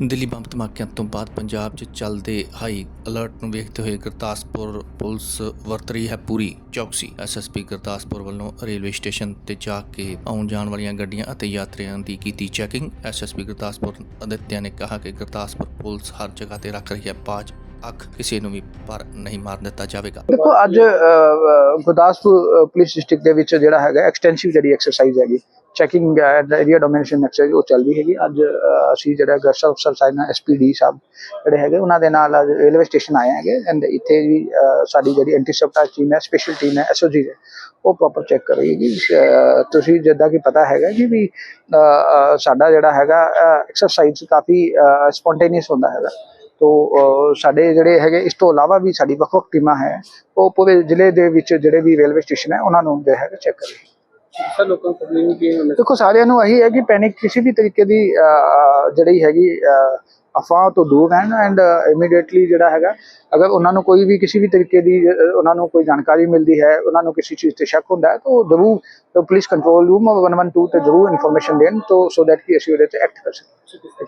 Delhi bomb ਧਮਾਕਿਆਂ ਤੋਂ ਬਾਅਦ ਪੰਜਾਬ 'ਚ ਚੱਲਦੇ ਹਾਈ ਅਲਰਟ ਨੂੰ ਵੇਖਦੇ ਹੋਏ ਗੁਰਦਾਸਪੁਰ ਪੁਲਿਸ ਵਰਤ ਰਹੀ ਹੈ ਪੂਰੀ ਚੌਕਸੀ। ਐਸਐਸਪੀ ਗੁਰਦਾਸਪੁਰ ਵੱਲੋਂ ਰੇਲਵੇ ਸਟੇਸ਼ਨ ਤੇ ਜਾ ਕੇ ਆਉਣ ਜਾਣ ਵਾਲੀਆਂ ਗੱਡੀਆਂ ਅਤੇ ਯਾਤਰੀਆਂ ਦੀ ਕੀਤੀ ਚੈਕਿੰਗ। ਐਸਐਸਪੀ ਗੁਰਦਾਸਪੁਰ ਅਦਿੱਤਿਆ ਨੇ ਕਿਹਾ ਕਿ ਗੁਰਦਾਸਪੁਰ ਪੁਲਿਸ ਹਰ ਜਗ੍ਹਾ ਤੇ ਰੱਖ ਰਹੀ ਹੈ ਬਾਜ। ਅੱਖ ਕਿਸੇ ਨੂੰ ਵੀ ਪਰ ਨਹੀਂ ਮਾਰ ਦਿੱਤਾ ਜਾਵੇਗਾ। ਦੇਖੋ, ਅੱਜ ਗੁਰਦਾਸਪੁਰ ਪੁਲਿਸ ਡਿਸਟ੍ਰਿਕਟ ਦੇ ਵਿੱਚ ਜਿਹੜਾ ਹੈਗਾ ਐਕਸਟੈਂਸਿਵ ਜਿਹੜੀ ਐਕਸਰਸਾਈਜ਼ ਹੈਗੀ। Checking and area domination exercise ਉਹ ਚੱਲ ਰਹੀ ਹੈਗੀ। ਅੱਜ ਅਸੀਂ ਜਿਹੜਾ ਗਰਸਲ ਅਫਸਰ ਸਾਹਿਬ ਨਾਲ ਐਸਪੀਡੀ ਸਾਹਿਬ ਜਿਹੜੇ ਹੈਗੇ, ਉਹਨਾਂ ਦੇ ਨਾਲ ਅੱਜ ਰੇਲਵੇ ਸਟੇਸ਼ਨ ਆਏ ਹੈਗੇ। ਐਂਡ ਇੱਥੇ ਵੀ ਸਾਡੀ ਜਿਹੜੀ ਐਂਟੀਸੈਪਟਾ ਟੀਮ ਹੈ ਸਪੈਸ਼ਲ ਟੀਮ ਹੈ ਐਸਓਜੀ ਹੈ ਉਹ ਪ੍ਰੋਪਰ ਚੈੱਕ ਕਰ ਰਹੀ ਹੈਗੀ। ਤੁਸੀਂ ਜਿੱਦਾਂ ਕਿ ਪਤਾ ਹੈਗਾ ਕਿ ਵੀ ਸਾਡਾ ਜਿਹੜਾ ਹੈਗਾ ਐਕਸਰਸਾਈਜ਼ ਕਾਫੀ ਸਪੌਂਟੇਨੀਅਸ ਹੁੰਦਾ ਹੈਗਾ। ਤੋ ਸਾਡੇ ਜਿਹੜੇ ਹੈਗੇ, ਇਸ ਤੋਂ ਇਲਾਵਾ ਵੀ ਸਾਡੀ ਵੱਖ ਵੱਖ ਟੀਮਾਂ ਹੈ। ਉਹ ਪੂਰੇ ਜ਼ਿਲ੍ਹੇ ਦੇ ਵਿੱਚ ਜਿਹੜੇ ਵੀ ਰੇਲਵੇ ਸਟੇਸ਼ਨ ਹੈ, ਉਹਨਾਂ ਨੂੰ ਜਿਹੜਾ ਹੈਗਾ ਚੈੱਕ ਕਰ ਸਰ ਲੋਕਾਂ ਨੂੰ ਕੰਪਲੇਨ ਕੀ ਹੋਣਾ ਦੇਖੋ ਸਾਰਿਆਂ ਨੂੰ ਇਹੀ ਹੈ ਕਿ ਪੈਨਿਕ ਕਿਸੇ ਵੀ ਤਰੀਕੇ ਦੀ ਜਿਹੜੀ ਹੈਗੀ ਅਫਵਾਹ ਤੋਂ ਦੂਰ ਰਹਿਣ ਐਂਡ ਇਮੀਡੀਏਟਲੀ ਜਿਹੜਾ ਹੈਗਾ ਅਗਰ ਉਹਨਾਂ ਨੂੰ ਕੋਈ ਵੀ ਕਿਸੇ ਵੀ ਤਰੀਕੇ ਦੀ ਉਹਨਾਂ ਨੂੰ ਕੋਈ ਜਾਣਕਾਰੀ ਮਿਲਦੀ ਹੈ ਉਹਨਾਂ ਨੂੰ ਕਿਸੇ ਚੀਜ਼ ਤੇ ਸ਼ੱਕ ਹੁੰਦਾ ਹੈ ਤਾਂ ਉਹ ਜ਼ਰੂਰ ਪੁਲਿਸ ਕੰਟਰੋਲ ਰੂਮ 112 ਤੇ ਜ਼ਰੂਰ ਇਨਫੋਰਮੇਸ਼ਨ ਦੇਣ ਤੋਂ ਸੋ ਦੈਟ ਕਿ ਅਸੀਂ ਉਹਦੇ ਤੇ ਐਕਟ ਕਰ ਸਕੀਏ।